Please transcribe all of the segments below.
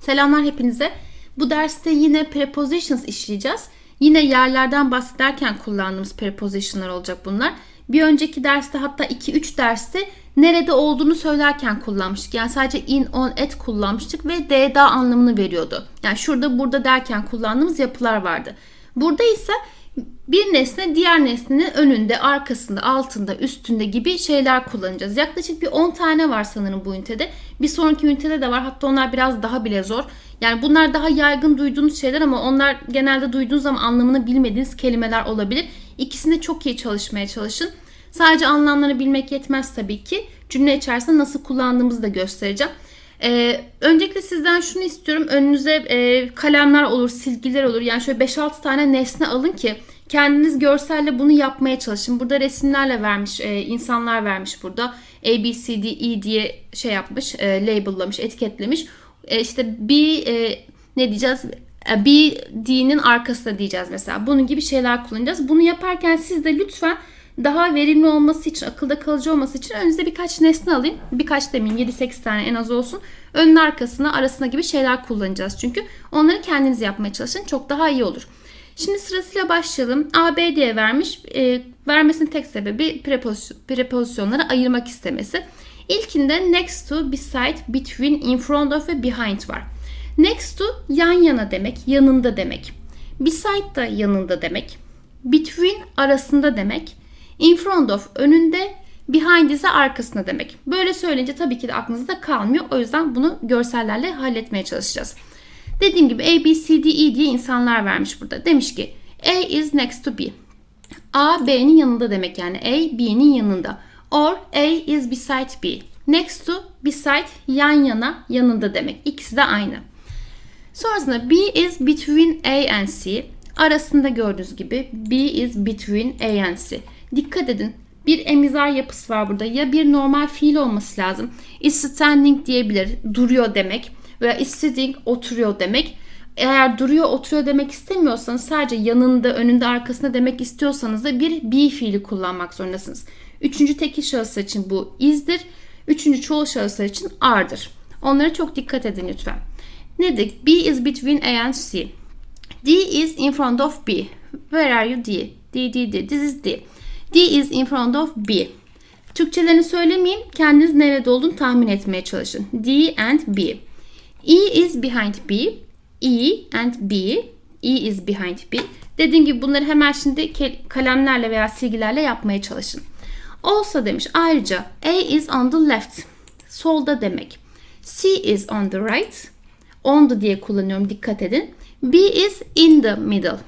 Selamlar hepinize. Bu derste yine prepositions işleyeceğiz. Yine yerlerden bahsederken kullandığımız prepositionlar olacak bunlar. Bir önceki derste hatta 2-3 derste nerede olduğunu söylerken kullanmıştık. Yani sadece in, on, at kullanmıştık ve d'da anlamını veriyordu. Yani şurada burada derken kullandığımız yapılar vardı. Burada ise bir nesne diğer nesnenin önünde, arkasında, altında, üstünde gibi şeyler kullanacağız. Yaklaşık bir 10 tane var sanırım bu ünitede. Bir sonraki ünitede de var. Hatta onlar biraz daha bile zor. Yani bunlar daha yaygın duyduğunuz şeyler ama onlar genelde duyduğunuz zaman anlamını bilmediğiniz kelimeler olabilir. İkisinde çok iyi çalışmaya çalışın. Sadece anlamlarını bilmek yetmez tabii ki. Cümle içerisinde nasıl kullandığımızı da göstereceğim. Ee, öncelikle sizden şunu istiyorum. Önünüze e, kalemler olur, silgiler olur. Yani şöyle 5-6 tane nesne alın ki kendiniz görselle bunu yapmaya çalışın. Burada resimlerle vermiş, e, insanlar vermiş burada. A, B, C, D, E diye şey yapmış, e, label'lamış, etiketlemiş. E, işte B e, ne diyeceğiz? E, B, D'nin arkasında diyeceğiz mesela. Bunun gibi şeyler kullanacağız. Bunu yaparken siz de lütfen daha verimli olması için, akılda kalıcı olması için önünüze birkaç nesne alayım. Birkaç demeyeyim 7-8 tane en az olsun. Önün arkasına, arasına gibi şeyler kullanacağız çünkü. Onları kendiniz yapmaya çalışın. Çok daha iyi olur. Şimdi sırasıyla başlayalım. A, diye vermiş. E, vermesinin tek sebebi prepozisyon, prepozisyonları ayırmak istemesi. İlkinde next to, beside, between, in front of ve behind var. Next to yan yana demek, yanında demek. Beside da yanında demek. Between arasında demek. In front of önünde, behind ise arkasında demek. Böyle söyleyince tabii ki de aklınızda kalmıyor. O yüzden bunu görsellerle halletmeye çalışacağız. Dediğim gibi A, B, C, D, E diye insanlar vermiş burada. Demiş ki A is next to B. A, B'nin yanında demek yani. A, B'nin yanında. Or A is beside B. Next to, beside, yan yana, yanında demek. İkisi de aynı. Sonrasında B is between A and C. Arasında gördüğünüz gibi B is between A and C. Dikkat edin. Bir emizar yapısı var burada. Ya bir normal fiil olması lazım. Is standing diyebilir. Duruyor demek. Veya is sitting oturuyor demek. Eğer duruyor oturuyor demek istemiyorsanız sadece yanında, önünde, arkasında demek istiyorsanız da bir be fiili kullanmak zorundasınız. Üçüncü tekil şahıslar için bu is'dir. Üçüncü çoğul şahıslar için are'dır. Onlara çok dikkat edin lütfen. Ne dedik? B is between A and C. D is in front of B. Where are you D? D, D, D. This is D. D is in front of B. Türkçelerini söylemeyeyim. Kendiniz nerede olduğunu tahmin etmeye çalışın. D and B. E is behind B. E and B. E is behind B. Dediğim gibi bunları hemen şimdi kalemlerle veya silgilerle yapmaya çalışın. Also demiş ayrıca A is on the left. Solda demek. C is on the right. On the diye kullanıyorum dikkat edin. B is in the middle.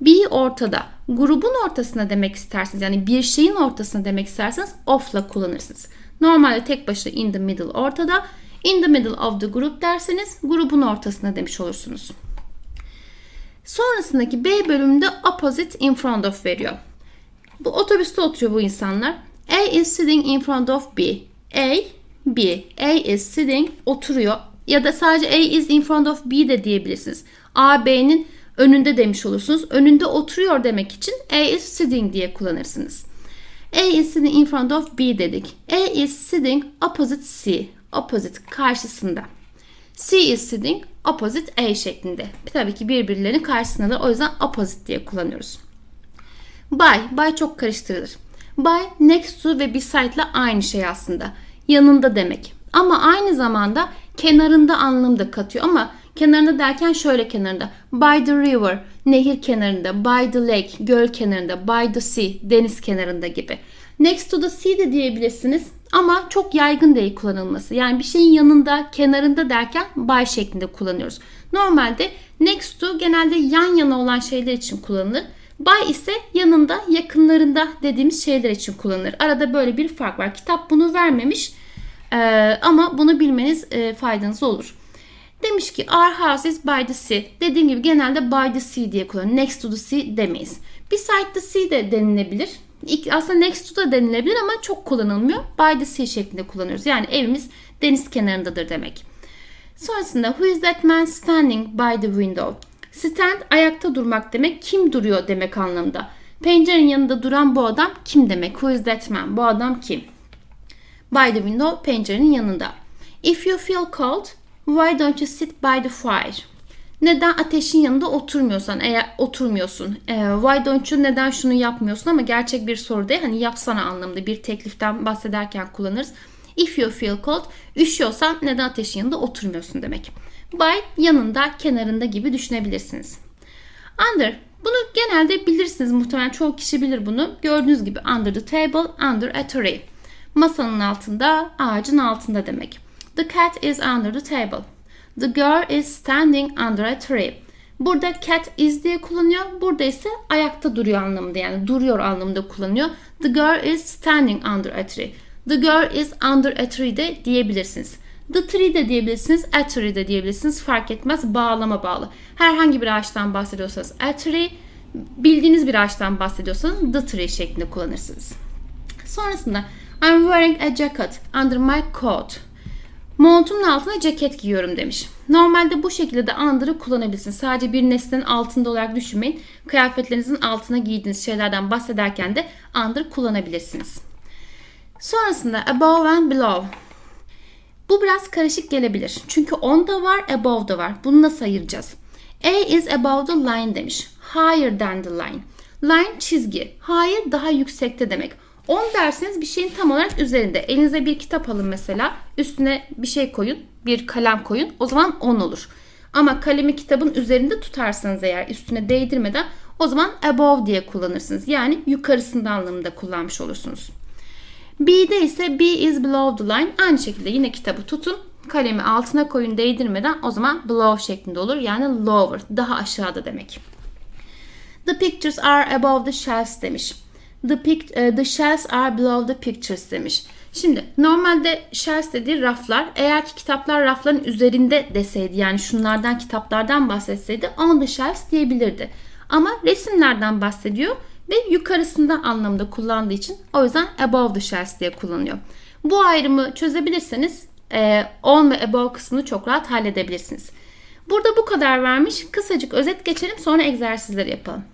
B ortada. Grubun ortasına demek isterseniz yani bir şeyin ortasına demek isterseniz off'la kullanırsınız. Normalde tek başına in the middle ortada. In the middle of the group derseniz grubun ortasına demiş olursunuz. Sonrasındaki B bölümünde opposite in front of veriyor. Bu otobüste oturuyor bu insanlar. A is sitting in front of B. A, B. A is sitting oturuyor. Ya da sadece A is in front of B de diyebilirsiniz. A, B'nin önünde demiş olursunuz. Önünde oturuyor demek için A is sitting diye kullanırsınız. A is sitting in front of B dedik. A is sitting opposite C. Opposite karşısında. C is sitting opposite A şeklinde. Tabii ki birbirlerinin karşısındadır. O yüzden opposite diye kullanıyoruz. By, by çok karıştırılır. By, next to ve beside ile aynı şey aslında. Yanında demek. Ama aynı zamanda kenarında anlamı da katıyor. Ama kenarında derken şöyle kenarında. By the river, nehir kenarında. By the lake, göl kenarında. By the sea, deniz kenarında gibi. Next to the sea de diyebilirsiniz. Ama çok yaygın değil kullanılması. Yani bir şeyin yanında, kenarında derken by şeklinde kullanıyoruz. Normalde next to genelde yan yana olan şeyler için kullanılır. By ise yanında, yakınlarında dediğimiz şeyler için kullanılır. Arada böyle bir fark var. Kitap bunu vermemiş ee, ama bunu bilmeniz e, faydanız olur. Demiş ki our house is by the sea. Dediğim gibi genelde by the sea diye kullanılır. Next to the sea demeyiz. Beside the sea de denilebilir. Aslında next to da denilebilir ama çok kullanılmıyor. By the sea şeklinde kullanıyoruz. Yani evimiz deniz kenarındadır demek. Sonrasında who is that man standing by the window? Stand ayakta durmak demek. Kim duruyor demek anlamında. Pencerenin yanında duran bu adam kim demek? Who is that man? Bu adam kim? By the window pencerenin yanında. If you feel cold, Why don't you sit by the fire? Neden ateşin yanında oturmuyorsan eğer oturmuyorsun. E, why don't you neden şunu yapmıyorsun ama gerçek bir soru değil. Hani yapsana anlamında bir tekliften bahsederken kullanırız. If you feel cold, üşüyorsan neden ateşin yanında oturmuyorsun demek. By yanında, kenarında gibi düşünebilirsiniz. Under bunu genelde bilirsiniz muhtemelen çoğu kişi bilir bunu. Gördüğünüz gibi under the table, under a tree. Masanın altında, ağacın altında demek. The cat is under the table. The girl is standing under a tree. Burada cat is diye kullanıyor. Burada ise ayakta duruyor anlamında yani duruyor anlamında kullanıyor. The girl is standing under a tree. The girl is under a tree de diyebilirsiniz. The tree de diyebilirsiniz, a tree de diyebilirsiniz. Fark etmez. Bağlama bağlı. Herhangi bir ağaçtan bahsediyorsanız a tree, bildiğiniz bir ağaçtan bahsediyorsanız the tree şeklinde kullanırsınız. Sonrasında I'm wearing a jacket under my coat. Montumun altına ceket giyiyorum demiş. Normalde bu şekilde de under'ı kullanabilirsiniz. Sadece bir nesnenin altında olarak düşünmeyin. Kıyafetlerinizin altına giydiğiniz şeylerden bahsederken de under kullanabilirsiniz. Sonrasında above and below. Bu biraz karışık gelebilir. Çünkü on da var, above da var. Bunu nasıl ayıracağız? A is above the line demiş. Higher than the line. Line çizgi. Higher daha yüksekte demek. On derseniz bir şeyin tam olarak üzerinde. Elinize bir kitap alın mesela. Üstüne bir şey koyun. Bir kalem koyun. O zaman on olur. Ama kalemi kitabın üzerinde tutarsanız eğer üstüne değdirmeden o zaman above diye kullanırsınız. Yani yukarısında anlamında kullanmış olursunuz. B'de ise B is below the line. Aynı şekilde yine kitabı tutun. Kalemi altına koyun değdirmeden o zaman below şeklinde olur. Yani lower. Daha aşağıda demek. The pictures are above the shelves demiş. The, pic, the shelves are below the pictures demiş. Şimdi normalde shelves dediği raflar. Eğer ki kitaplar rafların üzerinde deseydi yani şunlardan kitaplardan bahsetseydi on the shelves diyebilirdi. Ama resimlerden bahsediyor ve yukarısında anlamda kullandığı için o yüzden above the shelves diye kullanıyor. Bu ayrımı çözebilirseniz e, on ve above kısmını çok rahat halledebilirsiniz. Burada bu kadar vermiş. Kısacık özet geçelim sonra egzersizleri yapalım.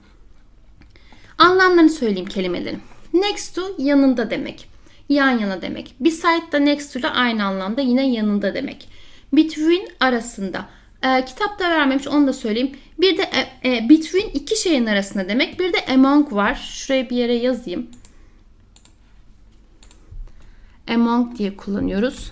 Anlamlarını söyleyeyim kelimelerin. Next to yanında demek. Yan yana demek. Beside da next to ile aynı anlamda yine yanında demek. Between arasında. E, kitapta vermemiş onu da söyleyeyim. Bir de e, e, between iki şeyin arasında demek. Bir de among var. Şuraya bir yere yazayım. Among diye kullanıyoruz.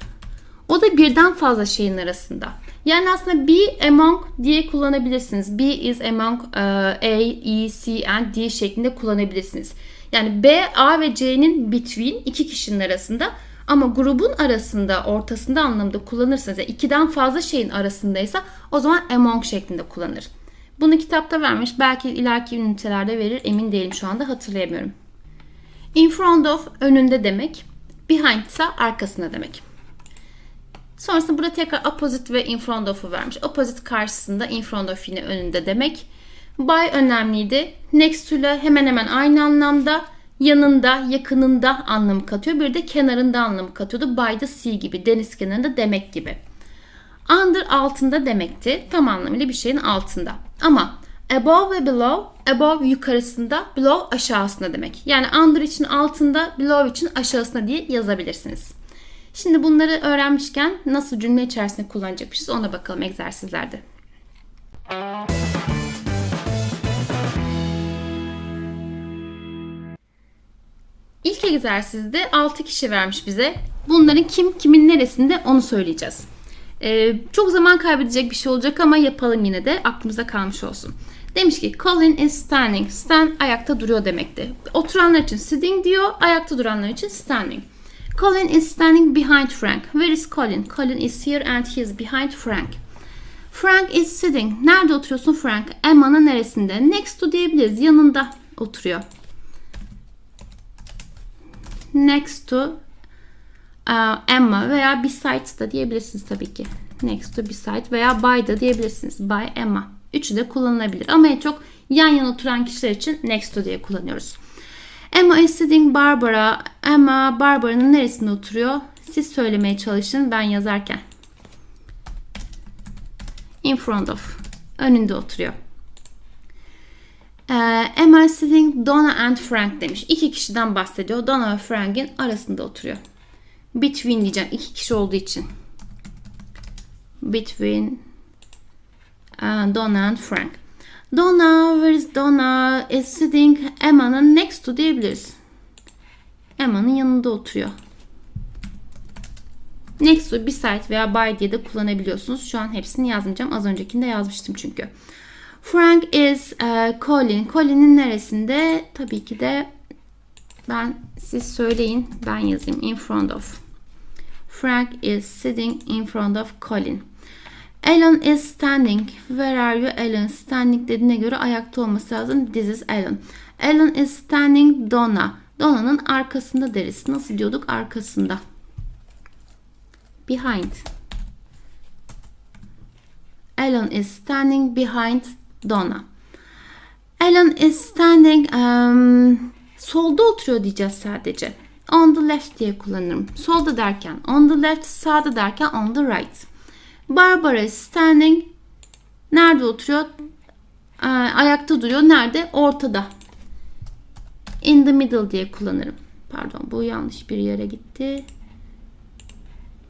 O da birden fazla şeyin arasında. Yani aslında be among diye kullanabilirsiniz. Be is among uh, A, E, C and D şeklinde kullanabilirsiniz. Yani B, A ve C'nin between iki kişinin arasında ama grubun arasında, ortasında anlamda kullanırsanız, yani ikiden fazla şeyin arasındaysa o zaman among şeklinde kullanır. Bunu kitapta vermiş. Belki ileriki ünitelerde verir. Emin değilim şu anda hatırlayamıyorum. In front of önünde demek. Behind ise arkasında demek. Sonrasında burada tekrar opposite ve in front of'u vermiş. Opposite karşısında in front of yine önünde demek. By önemliydi. Next to ile hemen hemen aynı anlamda yanında, yakınında anlamı katıyor. Bir de kenarında anlamı katıyordu. By the sea gibi, deniz kenarında demek gibi. Under altında demekti. Tam anlamıyla bir şeyin altında. Ama above ve below, above yukarısında, below aşağısında demek. Yani under için altında, below için aşağısında diye yazabilirsiniz. Şimdi bunları öğrenmişken nasıl cümle içerisinde kullanacakmışız ona bakalım egzersizlerde. İlk egzersizde 6 kişi vermiş bize. Bunların kim kimin neresinde onu söyleyeceğiz. Ee, çok zaman kaybedecek bir şey olacak ama yapalım yine de aklımıza kalmış olsun. Demiş ki Colin is standing. Stand ayakta duruyor demekti. Oturanlar için sitting diyor, ayakta duranlar için standing. Colin is standing behind Frank. Where is Colin? Colin is here and he is behind Frank. Frank is sitting. Nerede oturuyorsun Frank? Emma'nın neresinde? Next to diyebiliriz. Yanında oturuyor. Next to uh, Emma veya beside da diyebilirsiniz tabii ki. Next to beside veya by da diyebilirsiniz. By Emma. Üçü de kullanılabilir. Ama en çok yan yana oturan kişiler için next to diye kullanıyoruz. Emma is sitting Barbara. Emma Barbara'nın neresinde oturuyor? Siz söylemeye çalışın ben yazarken. In front of. Önünde oturuyor. Ee, is sitting Donna and Frank demiş. İki kişiden bahsediyor. Donna ve Frank'in arasında oturuyor. Between diyeceğim. iki kişi olduğu için. between uh, Donna and Frank. Donna, where is Donna? Is sitting Emma'nın next to diyebiliriz. Emma'nın yanında oturuyor. Next to, beside veya by diye de kullanabiliyorsunuz. Şu an hepsini yazmayacağım. Az öncekinde yazmıştım çünkü. Frank is uh, Colin. Colin'in neresinde? Tabii ki de ben siz söyleyin. Ben yazayım. In front of. Frank is sitting in front of Colin. Alan is standing. Where are you Alan? Standing dediğine göre ayakta olması lazım. This is Alan. Alan is standing Donna. Donna'nın arkasında deriz. Nasıl diyorduk? Arkasında. Behind. Alan is standing behind Donna. Alan is standing um, solda oturuyor diyeceğiz sadece. On the left diye kullanırım. Solda derken on the left, sağda derken on the right. Barbara is standing. Nerede oturuyor? Ayakta duruyor. Nerede? Ortada. In the middle diye kullanırım. Pardon bu yanlış bir yere gitti.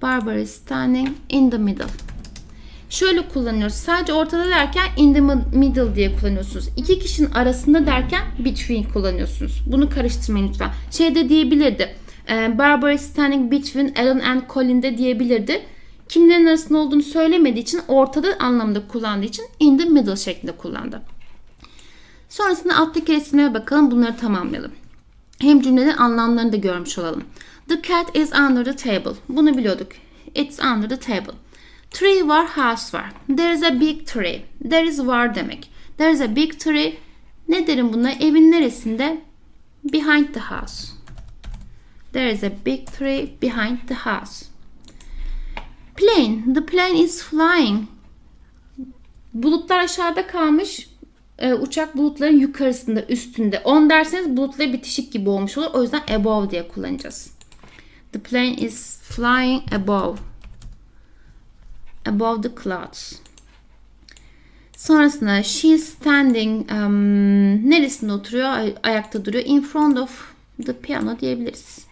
Barbara is standing in the middle. Şöyle kullanıyoruz. Sadece ortada derken in the middle diye kullanıyorsunuz. İki kişinin arasında derken between kullanıyorsunuz. Bunu karıştırmayın lütfen. Şeyde diyebilirdi. E, Barbara is standing between Alan and Colin de diyebilirdi. Kimlerin arasında olduğunu söylemediği için ortada anlamında kullandığı için in the middle şeklinde kullandı. Sonrasında alttaki resimlere bakalım. Bunları tamamlayalım. Hem cümlelerin anlamlarını da görmüş olalım. The cat is under the table. Bunu biliyorduk. It's under the table. Tree var, house var. There is a big tree. There is var demek. There is a big tree. Ne derim buna? Evin neresinde? Behind the house. There is a big tree behind the house. Plane. The plane is flying. Bulutlar aşağıda kalmış. Ee, uçak bulutların yukarısında, üstünde. On derseniz bulutla bitişik gibi olmuş olur. O yüzden above diye kullanacağız. The plane is flying above. Above the clouds. Sonrasında she is standing um, neresinde oturuyor? Ay- ayakta duruyor. In front of the piano diyebiliriz.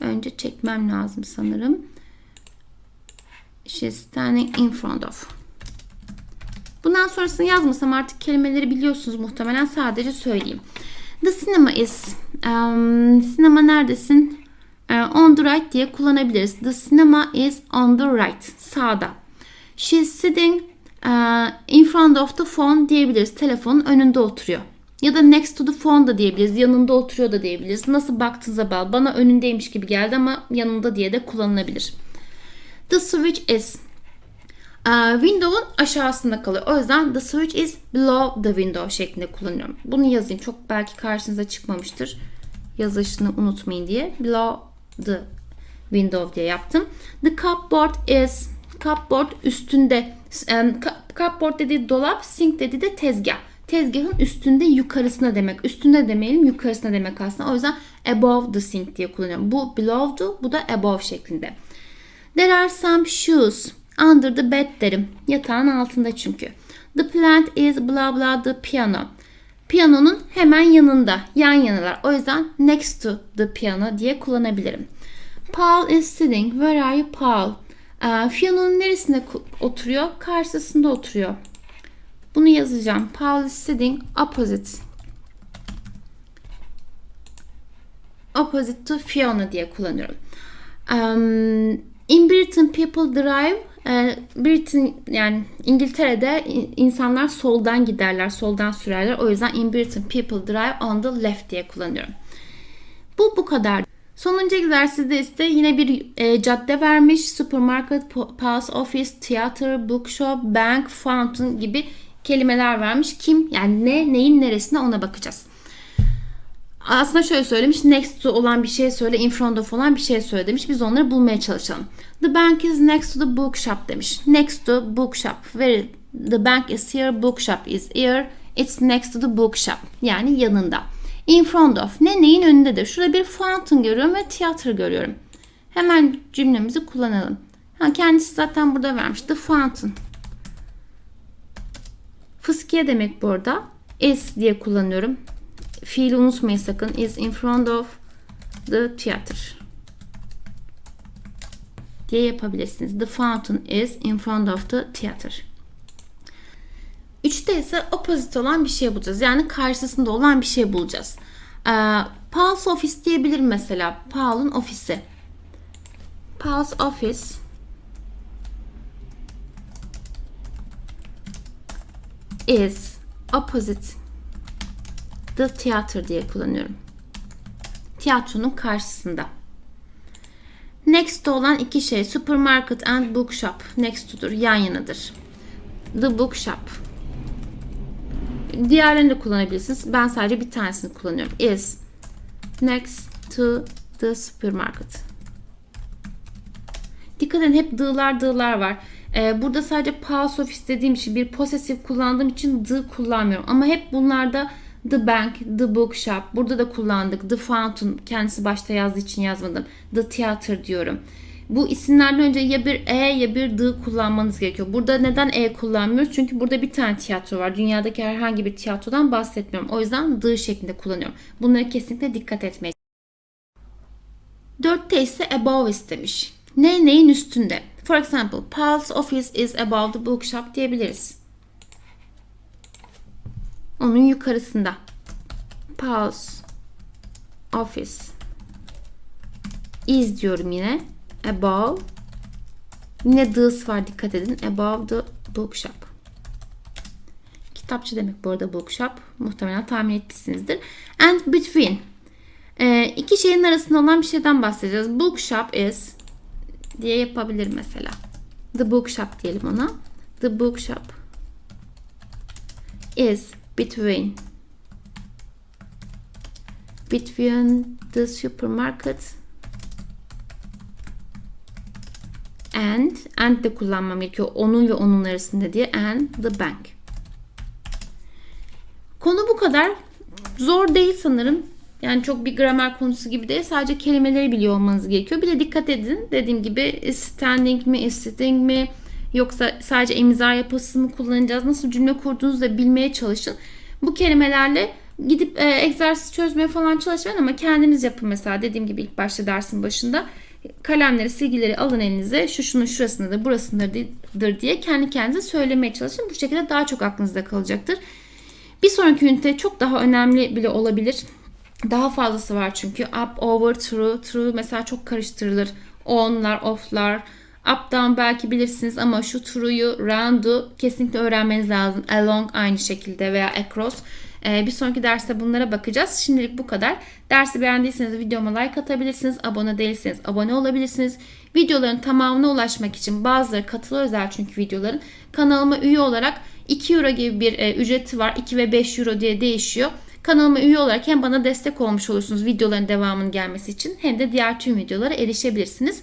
Önce çekmem lazım sanırım. She is standing in front of. Bundan sonrasını yazmasam artık kelimeleri biliyorsunuz muhtemelen sadece söyleyeyim. The cinema is um, sinema neredesin? Uh, on the right diye kullanabiliriz. The cinema is on the right. Sağda. She's sitting uh, in front of the phone diyebiliriz. Telefonun önünde oturuyor. Ya da next to the phone da diyebiliriz. Yanında oturuyor da diyebiliriz. Nasıl baktığınıza bağlı. Bana önündeymiş gibi geldi ama yanında diye de kullanılabilir. The switch is window'un aşağısında kalıyor. O yüzden the switch is below the window şeklinde kullanıyorum. Bunu yazayım. Çok belki karşınıza çıkmamıştır. Yazışını unutmayın diye. Below the window diye yaptım. The cupboard is cupboard üstünde. Um, cupboard dediği dolap, sink dediği de tezgah. Tezgahın üstünde yukarısına demek. Üstünde demeyelim yukarısına demek aslında. O yüzden above the sink diye kullanıyorum. Bu below'du, bu da above şeklinde. There are some shoes under the bed derim. Yatağın altında çünkü. The plant is blah blah the piano. Piyanonun hemen yanında, yan yanalar. O yüzden next to the piano diye kullanabilirim. Paul is sitting. Where are you Paul? Ee, piyanonun neresinde oturuyor? Karşısında oturuyor. Bunu yazacağım. Paul is sitting opposite. Opposite to piano diye kullanıyorum. Um, in Britain people drive Britain yani İngiltere'de in- insanlar soldan giderler, soldan sürerler. O yüzden in Britain people drive on the left diye kullanıyorum. Bu bu kadar. Sonuncu egzersizde ise yine bir e, cadde vermiş. Supermarket, post office, theater, bookshop, bank, fountain gibi kelimeler vermiş. Kim yani ne, neyin neresine ona bakacağız. Aslında şöyle söylemiş. Next to olan bir şey söyle, in front of olan bir şey söyle demiş. Biz onları bulmaya çalışalım. The bank is next to the bookshop demiş. Next to bookshop. Where the bank is here, bookshop is here. It's next to the bookshop. Yani yanında. In front of. Ne neyin önündedir? Şurada bir fountain görüyorum ve tiyatro görüyorum. Hemen cümlemizi kullanalım. Ha, kendisi zaten burada vermiş. The fountain. Fıskiye demek bu arada. Is diye kullanıyorum. Fiili unutmayın sakın. Is in front of the theater. diye yapabilirsiniz. The fountain is in front of the theater. Üçte ise opposite olan bir şey bulacağız. Yani karşısında olan bir şey bulacağız. Ee, Paul's office diyebilirim mesela. Paul'un ofisi. Paul's office is opposite the theater diye kullanıyorum. Tiyatronun karşısında. Next olan iki şey supermarket and bookshop next yan yanadır. The bookshop. Diğerlerini de kullanabilirsiniz. Ben sadece bir tanesini kullanıyorum. Is next to the supermarket. Dikkat edin hep d'lar d'lar var. Ee, burada sadece pause of istediğim için bir possessive kullandığım için the kullanmıyorum. Ama hep bunlarda the bank, the bookshop. Burada da kullandık. The fountain kendisi başta yazdığı için yazmadım. The theater diyorum. Bu isimlerden önce ya bir e ya bir the kullanmanız gerekiyor. Burada neden e kullanmıyoruz? Çünkü burada bir tane tiyatro var. Dünyadaki herhangi bir tiyatrodan bahsetmiyorum. O yüzden the şeklinde kullanıyorum. Bunlara kesinlikle dikkat etmeyin. Dörtte ise above istemiş. Ne neyin üstünde? For example, Paul's office is above the bookshop diyebiliriz. Onun yukarısında. Paul's office is diyorum yine. Above. Yine the's var dikkat edin. Above the bookshop. Kitapçı demek bu arada bookshop. Muhtemelen tahmin etmişsinizdir. And between. Ee, iki şeyin arasında olan bir şeyden bahsedeceğiz. Bookshop is diye yapabilir mesela. The bookshop diyelim ona. The bookshop is between between the supermarket and and de kullanmam gerekiyor. Onun ve onun arasında diye and the bank. Konu bu kadar. Zor değil sanırım. Yani çok bir gramer konusu gibi değil. Sadece kelimeleri biliyor olmanız gerekiyor. Bir de dikkat edin. Dediğim gibi standing mi, sitting mi yoksa sadece imza yapısı mı kullanacağız? Nasıl cümle kurduğunuzu da bilmeye çalışın. Bu kelimelerle gidip e, egzersiz çözmeye falan çalışmayın ama kendiniz yapın mesela. Dediğim gibi ilk başta dersin başında kalemleri, silgileri alın elinize. Şu şunun şurasındadır, burasındadır diye kendi kendinize söylemeye çalışın. Bu şekilde daha çok aklınızda kalacaktır. Bir sonraki ünite çok daha önemli bile olabilir. Daha fazlası var çünkü. Up, over, through. Through mesela çok karıştırılır. On'lar, off'lar. Up, down belki bilirsiniz ama şu through'yu, round'u kesinlikle öğrenmeniz lazım. Along aynı şekilde veya across. Ee, bir sonraki derste bunlara bakacağız. Şimdilik bu kadar. Dersi beğendiyseniz videoma like atabilirsiniz. Abone değilseniz abone olabilirsiniz. Videoların tamamına ulaşmak için bazıları katılı özel çünkü videoların kanalıma üye olarak 2 euro gibi bir e, ücreti var. 2 ve 5 euro diye değişiyor. Kanalıma üye olarak hem bana destek olmuş olursunuz videoların devamının gelmesi için hem de diğer tüm videolara erişebilirsiniz.